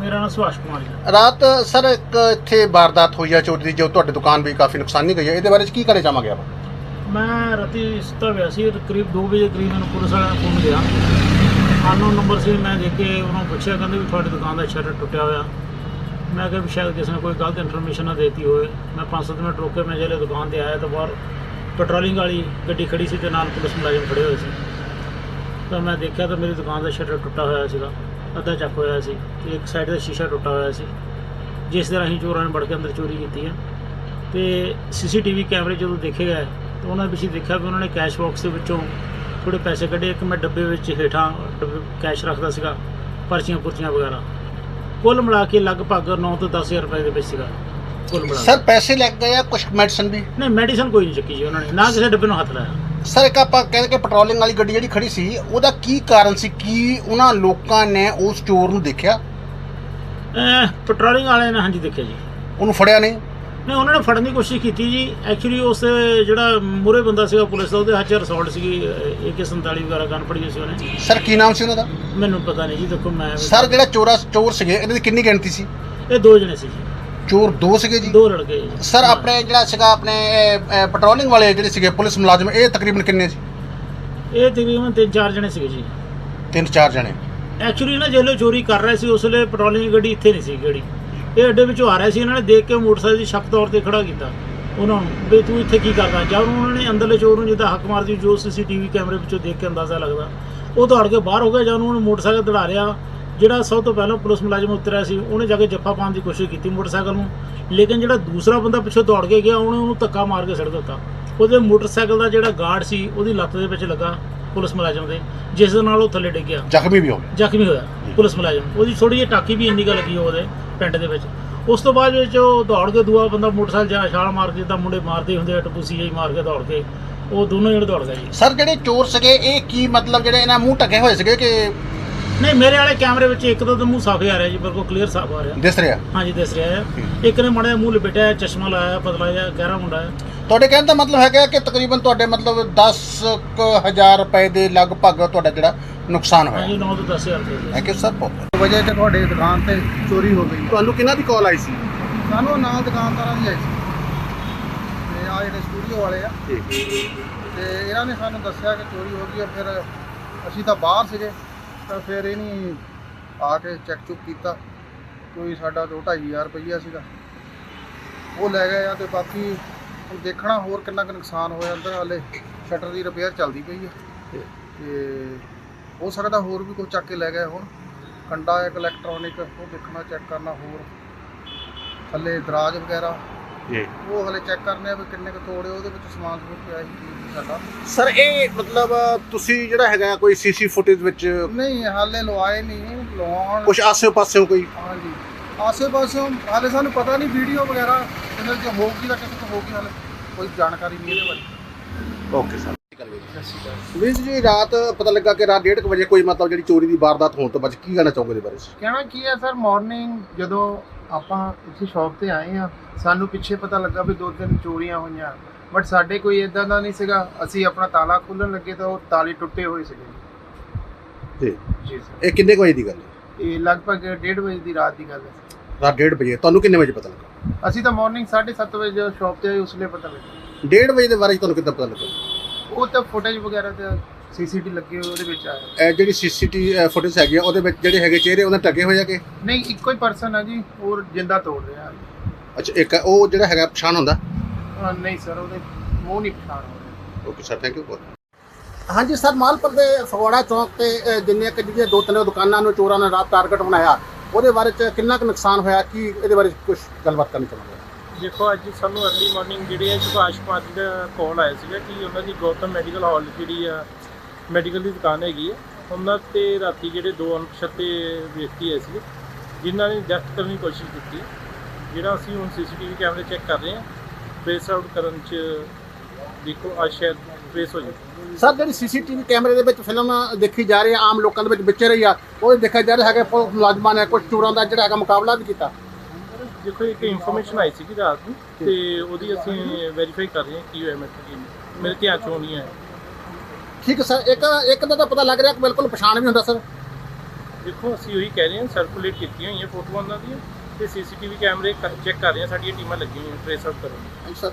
ਮੇਰਾ ਨਾਮ ਸੁਭਾਸ਼ ਕੁਮਾਰ ਜੀ। ਰਾਤ ਸਰ ਇੱਕ ਇੱਥੇ ਵਾਰਦਾਤ ਹੋਈ ਆ ਚੋਰੀ ਦੀ ਜੋ ਤੁਹਾਡੀ ਦੁਕਾਨ ਵੀ ਕਾਫੀ ਨੁਕਸਾਨੀ ਗਈ ਹੈ। ਇਹਦੇ ਬਾਰੇ 'ਚ ਕੀ ਕਹਿਣਾ ਚਾਹਾਂਗੇ ਆਪਾਂ? ਮੈਂ ਰਾਤੀ ਸੁੱਤਾ ਹੋਇਆ ਸੀ ਕਰੀਬ 2 ਵਜੇ ਕਰੀਬ ਮੈਨੂੰ ਪੁਲਿਸ ਵਾਲਿਆਂ ਨੇ ਫੋਨ ਗਿਆ ਅਨਨੋਨ ਨੰਬਰ ਸੀ ਮੈਂ ਦੇਖ ਕੇ ਉਹਨਾਂ ਨੂੰ ਪੁੱਛਿਆ ਕਹਿੰਦੇ ਵੀ ਤੁਹਾਡੀ ਦੁਕਾਨ ਦਾ ਸ਼ਟਰ ਟੁੱਟਿਆ ਹੋਇਆ। ਮੈਂ ਕਿਹਾ ਵੀ ਸ਼ਾਇਦ ਕਿਸੇ ਨੇ ਕੋਈ ਗਲਤ ਇਨਫੋਰਮੇਸ਼ਨ ਨਾ ਦੇਤੀ ਹੋਵੇ। ਮੈਂ 5-7 ਮਿੰਟ ਰੁਕ ਕੇ ਮੈਂ ਜਿਹੜੇ ਦੁਕਾਨ ਤੇ ਆਇਆ ਤਾਂ ਬਾਹਰ ਪੈਟਰੋਲਿੰਗ ਵਾਲੀ ਗੱਡੀ ਖੜੀ ਸੀ ਤੇ ਨਾਲ ਪੁਲਿਸ ਮੁਲਾਜ਼ਮ ਖੜੇ ਹੋਏ ਸੀ। ਤਾਂ ਮੈਂ ਦੇਖਿਆ ਤਾਂ ਮੇਰੀ ਦੁਕਾਨ ਦਾ ਸ਼ਟਰ ਟੁੱਟਾ ਹੋਇਆ ਸੀਗਾ। ਅੱਧਾ ਚੱਕ ਹੋਇਆ ਸੀ ਤੇ ਇੱਕ ਸਾਈਡ ਦਾ ਸ਼ੀਸ਼ਾ ਟੁੱਟਾ ਹੋਇਆ ਸੀ। ਜਿਸ ਤਰ੍ਹਾਂ ਹੀ ਚੋਰਾਂ ਨੇ ਵੜ ਕੇ ਅੰਦਰ ਚੋਰੀ ਕੀਤੀ ਹੈ ਤੇ ਸੀਸੀਟੀਵੀ ਕੈਮਰੇ ਜਦੋਂ ਦੇਖੇ ਗਏ ਤਾਂ ਉਹਨਾਂ ਵਿੱਚ ਦੇਖਿਆ ਵੀ ਉਹਨਾਂ ਨੇ ਕੈਸ਼ ਬਾਕਸ ਦੇ ਵਿੱਚੋਂ ਥੋੜੇ ਪੈਸੇ ਕੱਢੇ। ਇੱਕ ਮੈਂ ਡੱਬੇ ਵਿੱਚ ਹੇਠਾਂ ਕੈਸ਼ ਰੱਖਦਾ ਸੀਗਾ ਪਰਚੀਆਂ ਪੁਰਚੀਆਂ ਵਗੈਰਾ। ਕੁੱਲ ਮਿਲਾ ਕੇ ਲਗਭਗ 9 ਤੋਂ 10000 ਰੁਪਏ ਦੇ ਵਿੱਚ ਸੀਗਾ। ਕੁੱਲ ਮਿਲਾ ਸਰ ਪੈਸੇ ਲੱਗ ਗਏ ਆ ਕੁਝ ਮੈਡੀਸਨ ਵੀ? ਨਹੀਂ ਮੈਡੀਸਨ ਕੋਈ ਨਹੀਂ ਚੱਕੀ ਜੀ ਉਹਨਾਂ ਨੇ। ਨਾ ਕਿਸੇ ਡੱਬੇ ਨੂੰ ਹੱਥ ਲਾਇਆ। ਸਰ ਇੱਕ ਆਪਾਂ ਕਹਿੰਦੇ ਕਿ ਪੈਟਰੋਲਿੰਗ ਵਾਲੀ ਗੱਡੀ ਜਿਹੜੀ ਖੜੀ ਸੀ ਉਹਦਾ ਕੀ ਕਾਰਨ ਸੀ? ਕੀ ਉਹਨਾਂ ਲੋਕਾਂ ਨੇ ਉਸ ਚੋਰ ਨੂੰ ਦੇਖਿਆ? ਪੈਟਰੋਲਿੰਗ ਵਾਲਿਆਂ ਨੇ ਹਾਂਜੀ ਦੇਖਿਆ ਜੀ। ਉਹਨੂੰ ਫੜਿਆ ਨਹੀਂ? ਨਹੀਂ ਉਹਨਾਂ ਨੇ ਫੜਨ ਦੀ ਕੋਸ਼ਿਸ਼ ਕੀਤੀ ਜੀ। ਐਕਚੁਅਲੀ ਉਸ ਜਿਹੜਾ ਮੂਰੇ ਬੰਦਾ ਸੀਗਾ ਪੁਲਿਸ ਦਾ ਉਹਦੇ ਹੱਥ 'ਚ ਰਸੌਲਟ ਸੀਗੀ। AK47 ਵਗੈਰਾ ਗਨ ਫੜੀ ਸੀ ਉਹਨੇ। ਸਰ ਕੀ ਨਾਮ ਸੀ ਉਹਨਾਂ ਦਾ? ਮੈਨੂੰ ਪਤਾ ਨਹੀਂ ਜੀ ਦੇਖੋ ਮੈਂ ਸਰ ਜਿਹੜਾ ਚੋਰਾ ਚੋਰ ਸੀਗੇ ਇਹਨਾਂ ਦੀ ਕਿੰਨੀ ਗਿਣਤੀ ਸੀ? ਇਹ ਦੋ ਜਣੇ ਸੀ ਜੀ। ਚੋਰ ਦੋ ਸੀਗੇ ਜੀ। ਦੋ ਲੜਕੇ ਜੀ। ਸਰ ਆਪਣੇ ਜਿਹੜਾ ਸੀਗਾ ਆਪਣੇ ਪੈਟਰੋਲਿੰਗ ਵਾਲੇ ਜਿਹੜੇ ਸੀਗੇ ਪੁਲਿਸ ਮੁਲਾਜ਼ਮ ਇਹ ਤਕਰੀਬਨ ਕਿੰਨੇ ਸੀ? ਇਹ ਤਕਰੀਬਨ ਤਿੰਨ ਚਾਰ ਜਣੇ ਸੀਗੇ ਜੀ। ਤਿੰਨ ਚਾਰ ਜਣੇ। ਐਕਚੁਅਲੀ ਨਾ ਜਦੋਂ ਚੋਰੀ ਕਰ ਰਹੇ ਸੀ ਉਸ ਵੇਲੇ ਪੈਟਰੋਲਿੰਗ ਦੀ ਗੱਡੀ ਇੱਥੇ ਨਹੀਂ ਸੀ ਗੱਡੀ ਇਹ ਅੱਡੇ ਵਿੱਚੋਂ ਆ ਰਿਹਾ ਸੀ ਇਹਨਾਂ ਨੇ ਦੇਖ ਕੇ ਮੋਟਰਸਾਈਕਲ ਦੀ ਸ਼ੱਕ ਤੌਰ ਤੇ ਖੜਾ ਕੀਤਾ। ਉਹਨਾਂ ਨੂੰ ਵੀ ਤੂੰ ਇੱਥੇ ਕੀ ਕਰਦਾ? ਜਦ ਉਹਨਾਂ ਨੇ ਅੰਦਰਲੇ ਚੋਰ ਨੂੰ ਜਿੱਦਾਂ ਹੱਕ ਮਾਰਦੀ ਜੋ ਸੀਸੀਟੀਵੀ ਕੈਮਰੇ ਵਿੱਚੋਂ ਦੇਖ ਕੇ ਅੰਦਾਜ਼ਾ ਲੱਗਦਾ ਉਹ ਦੌੜ ਕੇ ਬਾਹਰ ਹੋ ਗਿਆ। ਜਦ ਉਹਨੂੰ ਮੋਟਰਸਾਈਕਲ ਦੜਾ ਰਿਹਾ ਜਿਹੜਾ ਸਭ ਤੋਂ ਪਹਿਲਾਂ ਪੁਲਿਸ ਮੁਲਾਜ਼ਮ ਉਤਰਿਆ ਸੀ ਉਹਨੇ ਜਾ ਕੇ ਜੱਫਾ ਪਾਉਣ ਦੀ ਕੋਸ਼ਿਸ਼ ਕੀਤੀ ਮੋਟਰਸਾਈਕਲ ਨੂੰ। ਲੇਕਿਨ ਜਿਹੜਾ ਦੂਸਰਾ ਬੰਦਾ ਪਿੱਛੋਂ ਦੌੜ ਕੇ ਗਿਆ ਉਹਨੇ ਉਹਨੂੰ ਧੱਕਾ ਮਾਰ ਕੇ ਸੜ ਦਿੱਤਾ। ਉਹਦੇ ਮੋਟਰਸਾਈਕਲ ਦਾ ਜਿਹੜਾ ਗਾਰਡ ਸੀ ਉਹਦੀ ਲੱਤ ਦੇ ਵਿੱਚ ਲੱਗਾ ਪੁਲਿਸ ਮੁਲਾਜ਼ਮ ਦੇ ਜਿਸ ਦੇ ਨਾਲ ਉਹ ਥੱਲੇ ਡਿੱਗ ਗਿਆ। ਜ਼ਖਮੀ ਵੀ ਹੋ ਗਏ ਜ਼ਖਮੀ ਹੋਇਆ ਪੁਲਿਸ ਮੁਲਾਜ਼ਮ। ਉਹਦੀ ਥੋੜੀ ਜਿਹੀ ਟਾਕੀ ਵੀ ਇੰਨੀ ਕੁ ਲੱਗੀ ਉਹਦੇ ਪਿੰਡ ਦੇ ਵਿੱਚ। ਉਸ ਤੋਂ ਬਾਅਦ ਵਿੱਚ ਉਹ ਦੌੜ ਕੇ ਦੂਆ ਬੰਦਾ ਮੋਟਰਸਾਈਕਲ ਜਾ ਛਾਲ ਮਾਰ ਕੇ ਜਿੱਦਾਂ ਮੁੰਡੇ ਮਾਰਦੇ ਹੁੰਦੇ ਆ ਟਪੂਸੀ ਜਿਹੀ ਮਾਰ ਕੇ ਦੌੜ ਕੇ ਉਹ ਦੋਨੋਂ ਜਿਹੜੇ ਦੌੜ ਗਏ ਜੀ। ਸਰ ਜਿਹੜੇ ਚੋਰ ਸੀਗੇ ਇਹ ਕੀ ਮਤਲਬ ਜਿਹੜੇ ਇਹਨਾਂ ਮੂੰਹ ਢਕੇ ਹੋਏ ਸੀਗੇ ਕਿ ਨਹੀਂ ਮੇਰੇ ਵਾਲੇ ਕੈਮਰੇ ਵਿੱਚ ਇੱਕ ਤਾਂ ਮੂੰਹ ਸਾਫ਼ ਹੀ ਆ ਰਿਹਾ ਜੀ ਬਿਲਕੁਲ ਕਲੀਅਰ ਸਾਫ਼ ਆ ਰਿਹਾ। ਦਿਸ ਰਿਹਾ? ਹਾਂਜੀ ਦਿਸ ਰਿਹਾ ਹੈ ਇੱਕ ਨੇ ਮਾੜਾ ਜਿਹਾ ਮੂੰਹ ਲਪੇਟਿਆ ਹੈ, ਚਸ਼ਮਾ ਲਾਇਆ ਹੈ, ਪਤਲਾ ਜਿਹਾ ਗਹਿਰਾ ਮੁੰਡਾ ਹੈ ਤੁਹਾਡੇ ਕਹਿਣ ਦਾ ਮਤਲਬ ਹੈਗਾ ਕਿ ਤਕਰੀਬਨ ਤੁਹਾਡੇ ਮਤਲਬ 10000 ਰੁਪਏ ਦੇ ਲਗਭਗ ਤੁਹਾਡਾ ਜਿਹੜਾ ਨੁਕਸਾਨ ਹਾਂਜੀ ਹੋਇਆ 9 ਤੋਂ 10000 ਰੁਪਏ। ਦੇ ਹੈ ਕਿ ਸਰ ਬਹੁਤ। ਵਜ੍ਹਾ ਤੇ ਤੁਹਾਡੇ ਦੁਕਾਨ ਤੇ ਚੋਰੀ ਹੋ ਗਈ। ਤੁਹਾਨੂੰ ਕਿਹਨਾਂ ਦੀ ਕਾਲ ਆਈ ਸੀ? ਸਾਨੂੰ ਨਾਲ ਦੁਕਾਨਦਾਰਾਂ ਦੀ ਆਈ ਸੀ। ਤੇ ਆ ਜਿਹੜੇ ਸਟੂਡੀਓ ਵਾਲੇ ਆ। ਤੇ ਇਹਨਾਂ ਨੇ ਸਾਨੂੰ ਦੱਸਿਆ ਕਿ ਚੋਰੀ ਹੋ ਗਈ ਆ ਫਿਰ ਅਸੀਂ ਤਾਂ ਬਾਹਰ ਸੀਗੇ। ਤਾਂ ਫਿਰ ਇਹਨੀ ਆ ਕੇ ਚੈੱਕ ਚੁੱਕ ਕੀਤਾ, ਕੋਈ ਸਾਡਾ ਦੋ ਢਾਈ ਹਜ਼ਾਰ ਰੁਪਈਆ ਸੀਗਾ। ਉਹ ਲੈ ਗਏ ਆ ਤੇ ਬਾਕੀ ਹੁਣ ਦੇਖਣਾ ਹੋਰ ਕਿੰਨਾ ਕੁ ਨੁਕਸਾਨ ਹੋਇਆ ਅੰਦਰ, ਹਾਲੇ ਸ਼ਟਰ ਦੀ ਰਿਪੇਅਰ ਚੱਲਦੀ ਪਈ ਆ। ਤੇ ਹੋ ਸਕਦਾ ਹੋਰ ਵੀ ਕੁਝ ਚੱਕ ਕੇ ਲੈ ਗਏ ਹੁਣ। ਕੰਡਾ ਇੱਕ ਇਲੈਕਟ੍ਰੋਨਿਕ ਉਹ ਦੇਖਣਾ ਚੈੱਕ ਕਰਨਾ ਹੋਰ। ਥੱਲੇ ਦਰਾਜ ਵਗੈਰਾ ਜੀ। ਉਹ ਹਲੇ ਚੈੱਕ ਕਰਨੇ ਆ ਵੀ ਕਿੰਨੇ ਕੁ ਤੋੜੇ ਉਹਦੇ ਵਿੱਚ ਸਮਾਨ ਸਮੂਨ ਪਿਆ ਸੀ ਸਾਡਾ। ਸਰ ਇਹ ਮਤਲਬ ਤੁਸੀਂ ਜਿਹੜਾ ਹੈਗਾ ਕੋਈ ਸੀਸੀ ਫੁਟੇਜ ਵਿੱਚ ਨਹੀਂ ਹਾਲੇ ਲਵਾਏ ਨਹੀਂ ਲਵਾਉਣ ਕੁਝ ਆਸੇ ਪਾਸੇ ਕੋਈ? ਹਾਂਜੀ। ਆਸੇ ਪਾਸੇ ਹਾਲੇ ਸਾਨੂੰ ਪਤਾ ਨਹੀਂ ਵੀਡੀਓ ਵਗੈਰਾ ਇਹਨਾਂ ਚ ਹੋਊਗੀ ਤਾਂ ਕਿਸੇ ਤੋਂ ਹੋਊਗੀ ਹਾਲੇ ਕੋਈ ਜਾਣਕਾਰੀ ਨਹੀਂ ਇਹਦੇ ਬਾਰੇ। ਓਕੇ ਸਰ ਵੀਰ ਜੀ ਰਾਤ ਪਤਾ ਲੱਗਾ ਕਿ ਰਾਤ 1:30 ਵਜੇ ਕੋਈ ਮਤਲਬ ਜਿਹੜੀ ਚੋਰੀ ਦੀ ਵਾਰਦਾਤ ਹੋਣ ਤੋਂ ਬਾਅਦ ਕੀ ਕਹਿਣਾ ਚਾਹੋਗੇ ਇਹਦੇ ਬਾਰੇ? ਕਹਿਣਾ ਕੀ ਹੈ ਸਰ ਮਾਰਨਿੰਗ ਜਦੋਂ ਆਪਾਂ ਇੱਥੇ ਸ਼ਾਪ ਤੇ ਆਏ ਆ ਸਾਨੂੰ ਪਿੱਛੇ ਪਤਾ ਲੱਗਾ ਵੀ ਦੋ ਤਿੰਨ ਚੋਰੀਆਂ ਹੋਈਆਂ। ਬਟ ਸਾਡੇ ਕੋਈ ਇਦਾਂ ਦਾ ਨਹੀਂ ਸੀਗਾ। ਅਸੀਂ ਆਪਣਾ ਤਾਲਾ ਖੋਲਣ ਲੱਗੇ ਤਾਂ ਉਹ ਤਾਲੇ ਟੁੱਟੇ ਹੋਏ ਸੀਗੇ। ਜੀ। ਜੀ ਸਰ। ਇਹ ਕਿੰਨੇ ਕੁ ਵਜੇ ਦੀ ਗੱਲ ਹੈ? ਇਹ ਲਗਭਗ 1:30 ਵਜੇ ਦੀ ਰਾਤ ਦੀ ਗੱਲ ਹੈ ਰਾਤ 1:30 ਵਜੇ। ਤੁਹਾਨੂੰ ਕਿੰਨੇ ਵਜੇ ਪਤਾ ਲੱਗਾ? ਅਸੀਂ ਤਾਂ ਮਾਰਨਿੰਗ 7:30 ਵਜੇ ਜਦੋਂ ਸ਼ਾਪ ਤੇ ਆਏ ਉਸਲੇ ਪਤਾ ਲੱਗਾ। 1:30 ਵਜੇ ਦੇ ਬਾਰੇ 'ਚ ਤੁਹਾਨੂੰ ਕਿੱਦਾਂ ਪਤਾ ਲੱਗਾ? ਉਹ ਤਾਂ ਫੁਟੇਜ ਵਗੈਰਾ ਤੇ ਸੀਸੀਟੀ ਲੱਗੇ ਹੋਏ ਉਹਦੇ ਵਿੱਚ ਆਇਆ। ਇਹ ਜਿਹੜੀ ਸੀਸੀਟੀ ਫੁਟੇਜ ਹੈਗੀ ਆ ਉਹਦੇ ਵਿੱਚ ਜਿਹੜੇ ਹੈਗੇ ਚਿਹਰੇ ਉਹਨਾਂ ਢਕੇ ਹੋਏ ਆ ਕਿ? ਨਹੀਂ ਇੱਕੋ ਹੀ ਪਰਸਨ ਹੈ ਜੀ ਉਹ ਜਿੰਦਾ ਤੋੜ ਰਿਹਾ। ਅੱਛਾ ਇੱਕ ਉਹ ਜਿਹੜਾ ਹੈਗਾ ਪਛਾਣ ਹੁੰਦਾ? ਅਹ ਨਹੀਂ ਸਰ ਉਹਦੇ ਮੂੰਹ ਨਹੀਂ ਪਛਾਣ ਹੋ ਰਿਹਾ। ਓਕੇ ਸਰ ਥੈਂਕ ਯੂ ਹਾਂਜੀ ਸਰ ਮਾਲਪੁਰ ਦੇ ਫਗਵਾੜਾ ਚੌਕ ਤੇ ਅ, ਜਿੰਨੀਆਂ ਕਿ ਜਿਹੜੀਆਂ ਦੋ ਤਿੰਨ ਦੁਕਾਨਾਂ ਨੂੰ ਚੋਰਾਂ ਨੇ ਰਾਤ ਟਾਰਗੇਟ ਬਣਾਇਆ ਉਹਦੇ ਬਾਰੇ ਚ ਕਿੰਨਾ ਕੁ ਨੁਕਸਾਨ ਹੋਇਆ? ਕੀ ਇਹਦੇ ਬਾਰੇ ਕੁਝ ਗੱਲਬਾਤ ਕਰਨੀ ਚਾਹੁੰਦੇ ਦੇਖੋ ਅੱਜ ਸਾਨੂੰ ਅਰਲੀ ਮਾਰਨਿੰਗ ਜਿਹੜੇ ਹੈ ਸੁਭਾਸ਼ ਕੁਮਾਰ ਜੀ ਦਾ ਕਾਲ ਆਇਆ ਸੀਗਾ ਕਿ ਉਹਨਾਂ ਦੀ ਗੌਤਮ ਮੈਡੀਕਲ ਹਾਲ ਜਿਹੜੀ ਆ ਮੈਡੀਕਲ ਦੀ ਦੁਕਾਨ ਹੈਗੀ ਹੈ। ਉਹਨਾਂ ਤੇ ਰਾਤੀ ਜਿਹੜੇ ਦੋ ਅਣਪਛਾਤੇ ਵਿਅਕਤੀ ਆਏ ਸੀ ਜਿਨ੍ਹਾਂ ਨੇ ਡੈਥ ਕਰਨ ਦੀ ਕੋਸ਼ਿਸ਼ ਕੀਤੀ ਜਿਹੜਾ ਅਸੀਂ ਹੁਣ ਸੀਸੀਟੀਵੀ ਕੈਮਰੇ ਚੈੱਕ ਕਰ ਰਹੇ ਹਾਂ ਟ੍ਰੇਸ ਆਊਟ ਕਰਨ ਚ ਦੇਖੋ ਅੱਜ ਸ਼ਾਇਦ ਟ੍ਰੇਸ ਹੋ ਜਾਵੇ ਸਰ ਜਿਹੜੀ ਸੀਸੀਟੀਵੀ ਕੈਮਰੇ ਦੇ ਵਿੱਚ ਫਿਲਮ ਦੇਖੀ ਜਾ ਰਹੀ ਹੈ ਆਮ ਲੋਕਾਂ ਦੇ ਵਿੱਚ ਵਿਚਰ ਰਹੀ ਆ ਉਹ ਦੇਖਿਆ ਜਾ ਰਿਹਾ ਹੈਗਾ ਪੁਲਿਸ ਮੁਲਾਜ਼ਮਾਂ ਨੇ ਕੁਝ ਚੋਰਾਂ ਦਾ ਜਿਹੜਾ ਹੈਗਾ ਮੁਕਾਬਲਾ ਵੀ ਕੀਤਾ। ਦੇਖੋ ਇੱਕ ਇਨਫੋਰਮੇਸ਼ਨ ਆਈ ਸੀ ਕਿ ਰਾਤ ਨੂੰ ਤੇ ਉਹਦੀ ਅਸੀਂ ਵੈਰੀਫਾਈ ਕਰ ਰਹੇ ਹਾਂ ਕੀ ਹੋਇਆ ਮੈਟਰ ਕੀ ਮੇਰੇ ਧਿਆਨ ਚੋਂ ਨਹੀਂ ਆਇਆ। ਠੀਕ ਸਰ ਇੱਕ ਇੱਕ ਦਾ ਤਾਂ ਪਤਾ ਲੱਗ ਰਿਹਾ ਕਿ ਬਿਲਕੁਲ ਪਛਾਣ ਵੀ ਹੁੰਦਾ ਸਰ। ਦੇਖੋ ਅਸੀਂ ਉਹੀ ਕਹਿ ਰਹੇ ਹਾਂ ਸਰਕੂਲੇਟ ਕੀਤੀਆਂ ਹੋਈਆਂ ਫੋਟੋਆਂ ਉਹਨਾਂ ਦੀਆਂ ਤੇ ਸੀਸੀਟੀਵੀ ਕੈਮਰੇ ਚੈੱਕ ਕਰ ਰਹੇ ਹਾਂ ਸਾਡੀਆਂ ਟੀਮਾਂ ਲੱਗੀਆਂ ਹੋਈਆਂ ਟ੍ਰੇਸ ਆਊਟ ਕਰਨ ਸਰ।